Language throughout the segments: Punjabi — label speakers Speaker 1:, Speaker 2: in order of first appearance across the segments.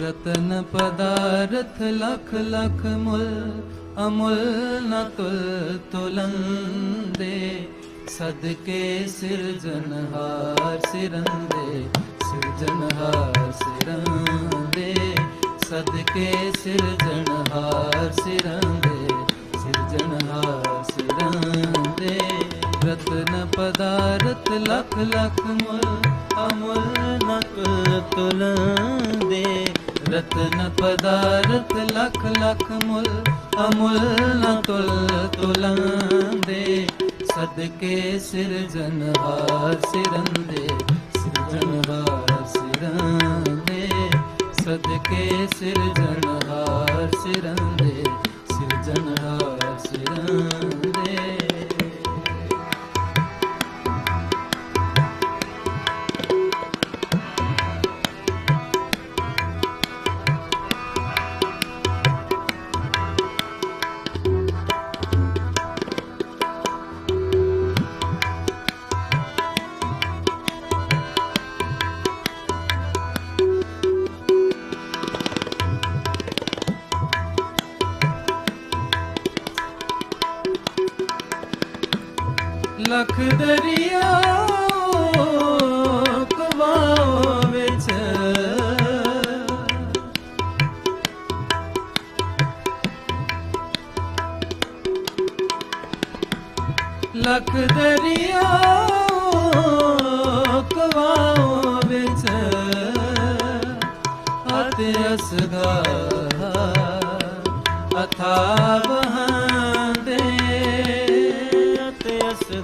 Speaker 1: ਰਤਨ ਪਦਾਰਥ ਲਖ ਲਖ ਮੁਲ, ਅਮੁਲ ਨ ਤੁਲ ਤੁਲੰਦੇ। ਸਦਕੇ ਸਿਰਜਨਹਾਰ ਸਿਰੰਦੇ ਸਿਰਜਨਹਾਰ ਸਿਰੰਦੇ। ਸਦਕੇ ਸਿਰਜਨਹਾਰ ਸਿਰੰਦੇ ਸਿਰਜਨਹਾਰ ਸਿਰੰਦੇ। ਰਤਨ ਪਦਾਰਥ ਲਖ ਲਖ ਮੁਲ, ਅਮੁਲ ਨਕ ਤੁਲ ਤੁਲੰਦੇ। ਰਤਨ ਪਦਾਰਥ ਲਖ ਲਖ ਮੁਲ, ਅਮੁਲ ਨ ਤੁਲ ਤੁਲੰਦੇ। ਸਦਕੇ ਸਿਰਜਨਹਾਰ ਸਿਰੰਦੇ ਸਿਰਜਨਹਾਰ ਸਿਰੰਦੇ। ਸਦਕੇ ਸਿਰਜਨਹਾਰ ਸਿਰੰਦੇ ਸਿਰਜਨਹਾਰ ਸਿਰੰਦੇ। ਲਖ ਦਰਿਆ ਕਵਾਓ ਵਿੱਚ ਲਖ ਦਰਿਆ ਕਵਾਓ ਵਿੱਚ ਅਤੇ ਅਸਗਾ ਅਥਾ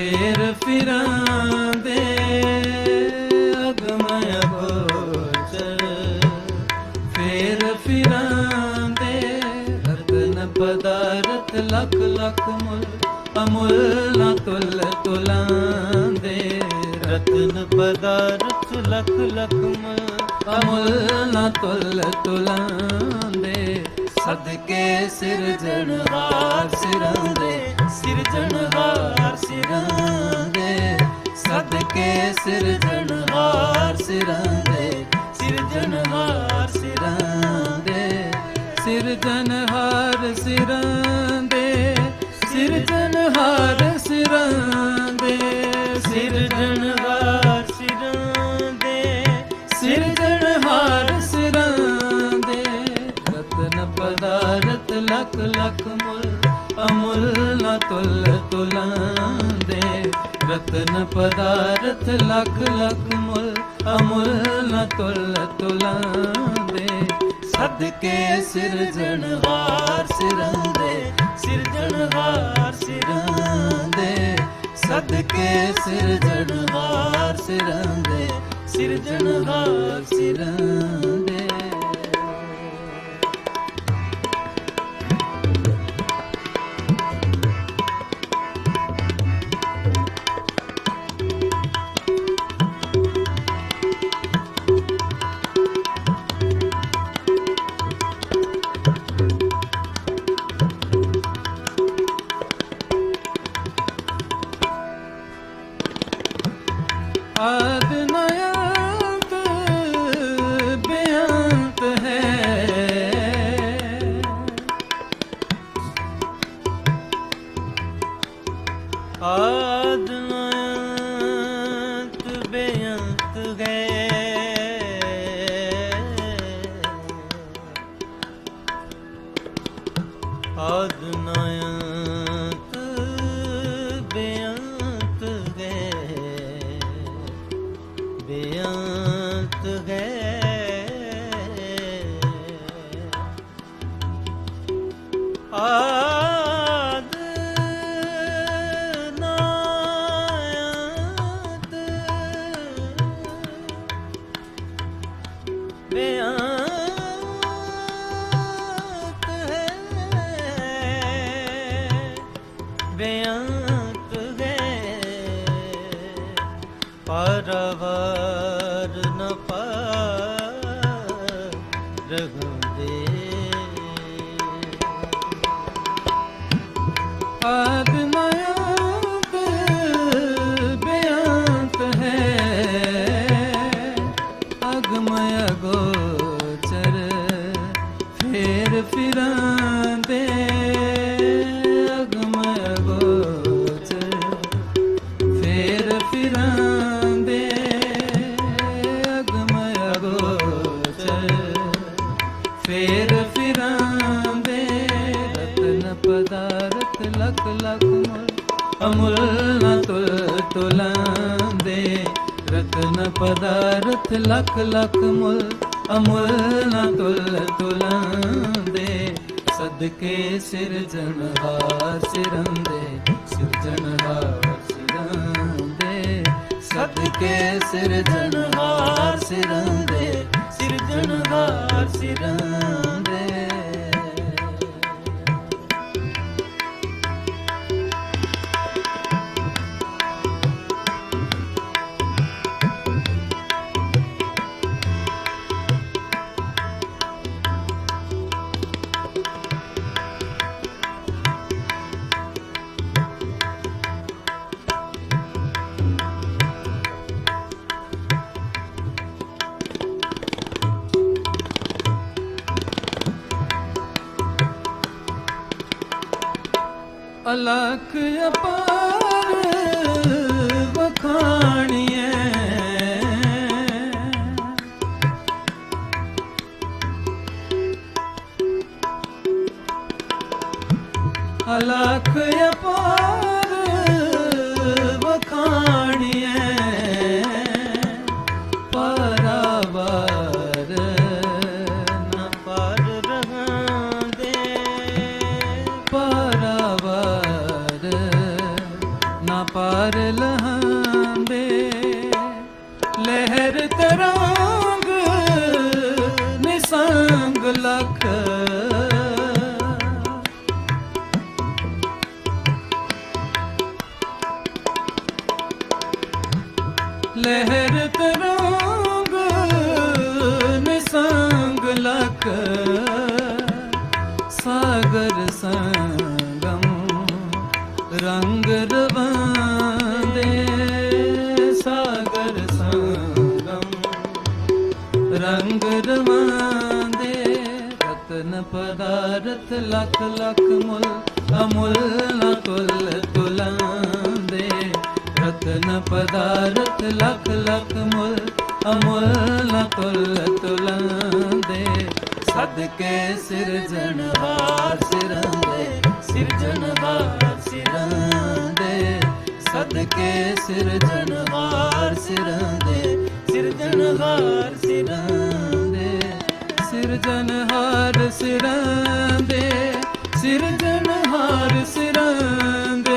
Speaker 1: ਫੇਰ ਫਿਰਾਂਦੇ, ਅਗਮ ਅਗੋਚਰ ਫੇਰ ਫਿਰਾਂਦੇ, ਰਤਨ ਪਦਾਰਥ ਲਖ ਲਖ ਮੁਲ, ਅਮੁਲ ਨ ਤੁਲ ਤੁਲਾਂਦੇ। ਰਤਨ ਪਦਾਰਥ ਲਖ ਲਖ ਮੁਲ, ਅਮੁਲ ਨ ਤੁਲ ਤੁਲਾਂਦੇ। ਸਦਕੇ ਸਿਰਜਣਹਾਰ ਸਿਰੰਦੇ ਸਿਰਜਣਹਾਰ ਸਿਰੰਦੇ। ਸਦਕੇ ਸਿਰਜਣਹਾਰ ਸਿਰੰਦੇ ਸਿਰਜਣਹਾਰ ਸਿਰੰਦੇ। ਸਿਰਜਣਹਾਰ ਸਿਰੰਦੇ। ਅਮੁੱਲ ਨ ਤੁਲ ਤੁਲਾਂਦੇ। ਰਤਨ ਪਦਾਰਥ ਲਖ ਲਖ ਮੁੱਲ ਅਮੁਲ ਨ ਤੁਲ ਤੁਲਾਂਦੇ। ਸਦਕੇ ਸਿਰਜਣਹਾਰ ਸਿਰੰਦੇ ਸਿਰਜਣਹਾਰ ਸਿਰੰਦੇ। ਸਦਕੇ ਸਿਰਜਣਹਾਰ ਸਿਰੰਦੇ ਸਿਰਜਣਹਾਰ ਸਿਰੰਦੇ। ਬਿਆੰਤ ਹੈ।
Speaker 2: ਬਿਆੰਤ ਪਰਵਰ ਨ
Speaker 1: ਅਮੁੱਲ ਨ ਤੁਲ ਤੁਲਾਂਦੇ, ਰਤਨ ਪਦਾਰਥ ਲਖ ਲਖ ਮੁੱਲ। ਅਮੁੱਲ ਨ ਤੁਲ ਤੁਲਾਂਦੇ, ਸਦਕੇ ਸਿਰਜਣਹਾਰ ਸਿਰੰਦੇ ਸਿਰਜਣਹਾਰ ਸਿਰੰਦੇ, ਸਦਕੇ ਸਿਰਜਣਹਾਰ ਸਿਰੰਦੇ ਸਿਰਜਣਹਾਰ ਸਿਰੰਦੇ। ਅਲਖ ਅਪਾਰ ಶರಣ ਪਦਾਰਥ ਲਖ ਲਖ ਮੁੱਲ ਅਮੁੱਲ ਨ ਤੁਲ ਤੁਲਾਂਦੇ ਰਤਨ ਪਦਾਰਥ ਲਖ ਲਖ ਮੁੱਲ ਅਮੁੱਲ ਨ ਤੁਲ ਤੁਲਾਂਦੇ ਸਦਕੇ ਸਿਰਜਣਹਾਰ ਸਿਰੰਦੇ ਸਿਰਜਣਹਾਰ ਸਿਰੰਦੇ ਸਦਕੇ ਸਿਰਜਣਹਾਰ ਸਿਰੰਦੇ ਸਿਰਜਣਹਾਰ ਸਿਰੰਦੇ ਸਿਰਜਣਹਾਰ ਸਿਰੰਦੇ ਸਿਰਜਣਹਾਰ ਸਿਰੰਦੇ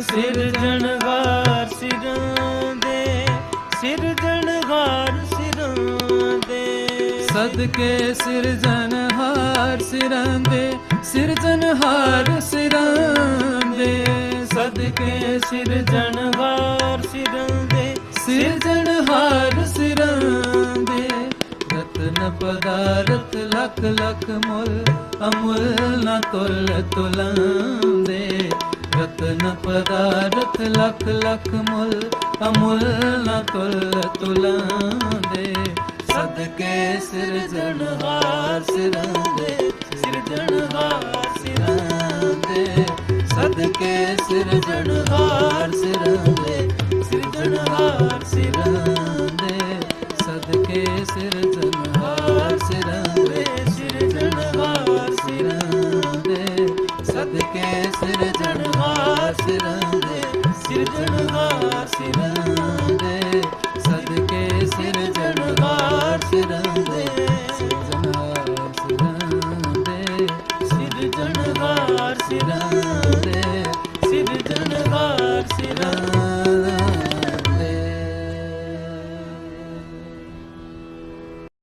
Speaker 2: ਸਿਰਜਣਹਾਰ ਸਿਰਾਂਦੇ ਸਿਰਜਣਹਾਰ ਸਿਰਾਂਦੇ
Speaker 1: ਸਦਕੇ ਸਿਰਜਣਹਾਰ ਸਿਰੰਦੇ ਸਿਰਜਣਹਾਰ ਸਿਰੰਦੇ ਸਦਕੇ
Speaker 2: ਸਿਰਜਣਹਾਰ ਸਿਰਾਂਦੇ
Speaker 1: ਸਿਰਜਣਹਾਰ ਸਿਰੰਦੇ ਰਤਨ ਪਦਾਰਥ ਲਖ ਲਖ ਮੁੱਲ, ਅਮੁੱਲ ਨ ਤੁਲ ਤੁਲਾਂਦੇ। ਰਤਨ ਪਦਾਰਥ ਲਖ ਲਖ ਮੁੱਲ, ਅਮੁੱਲ ਨ ਤੁਲ ਤੁਲਾਂਦੇ। ਸਦਕੇ ਸਿਰਜਣਹਾਰ ਸਿਰੰਦੇ ਸਿਰਜਣਹਾਰ ਸਿਰੰਦੇ। ਸਦਕੇ ਸਿਰਜਣਹਾਰ